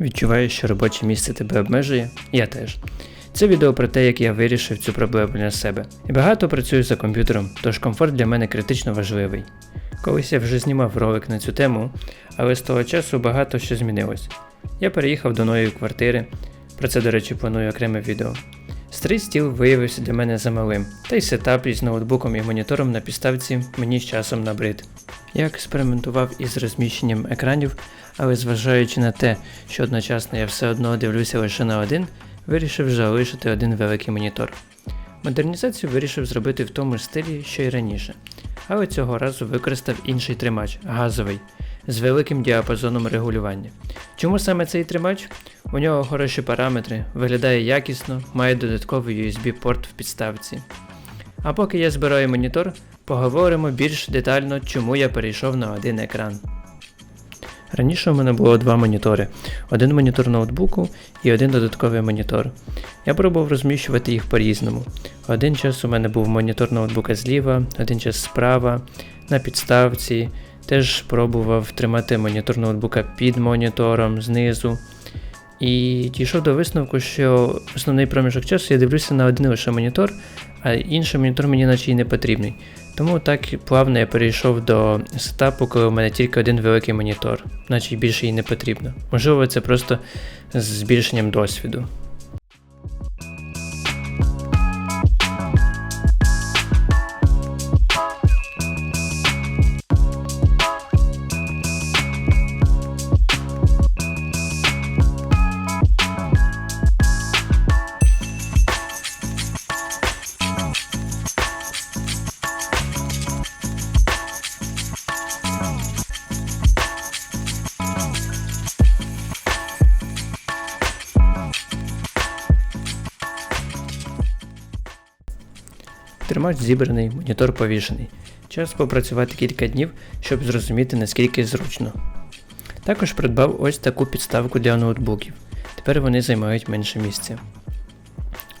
Відчуваєш, що робоче місце тебе обмежує? Я теж. Це відео про те, як я вирішив цю проблему для себе. І багато працюю за комп'ютером, тож комфорт для мене критично важливий. Колись я вже знімав ролик на цю тему, але з того часу багато що змінилось. Я переїхав до нової квартири, про це, до речі, планую окреме відео. Старий стіл виявився для мене замалим, та й сетап із ноутбуком і монітором на підставці мені з часом набрид. Я експериментував із розміщенням екранів, але зважаючи на те, що одночасно я все одно дивлюся лише на один, вирішив залишити один великий монітор. Модернізацію вирішив зробити в тому ж стилі, що й раніше, але цього разу використав інший тримач газовий з великим діапазоном регулювання. Чому саме цей тримач? У нього хороші параметри, виглядає якісно, має додатковий USB-порт в підставці. А поки я збираю монітор, поговоримо більш детально, чому я перейшов на один екран. Раніше у мене було два монітори: один монітор ноутбуку і один додатковий монітор. Я пробував розміщувати їх по-різному. Один час у мене був монітор ноутбука зліва, один час справа, на підставці. Теж пробував тримати монітор ноутбука під монітором знизу. І дійшов до висновку, що основний проміжок часу я дивлюся на один лише монітор, а інший монітор мені наче й не потрібний. Тому так плавно я перейшов до сетапу, коли у мене тільки один великий монітор, наче більше й не потрібно. Можливо, це просто з збільшенням досвіду. Тримач зібраний, монітор повішений. Час попрацювати кілька днів, щоб зрозуміти наскільки зручно. Також придбав ось таку підставку для ноутбуків. Тепер вони займають менше місця.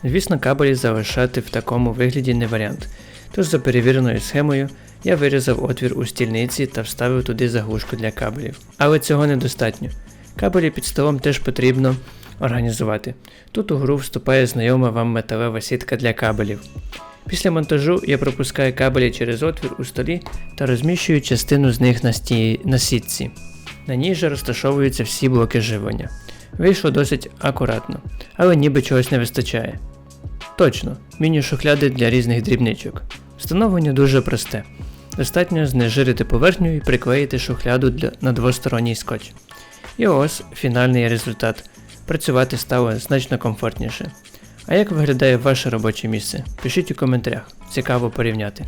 Звісно, кабелі залишати в такому вигляді не варіант. Тож за перевіреною схемою я вирізав отвір у стільниці та вставив туди заглушку для кабелів. Але цього недостатньо. Кабелі під столом теж потрібно організувати. Тут у гру вступає знайома вам металева сітка для кабелів. Після монтажу я пропускаю кабелі через отвір у столі та розміщую частину з них на, сті... на сітці. На ній же розташовуються всі блоки живлення. Вийшло досить акуратно, але ніби чогось не вистачає. Точно, міні-шухляди для різних дрібничок. Встановлення дуже просте. Достатньо знежирити поверхню і приклеїти шухляду для... на двосторонній скотч. І ось фінальний результат. Працювати стало значно комфортніше. А як виглядає ваше робоче місце? Пишіть у коментарях, цікаво порівняти.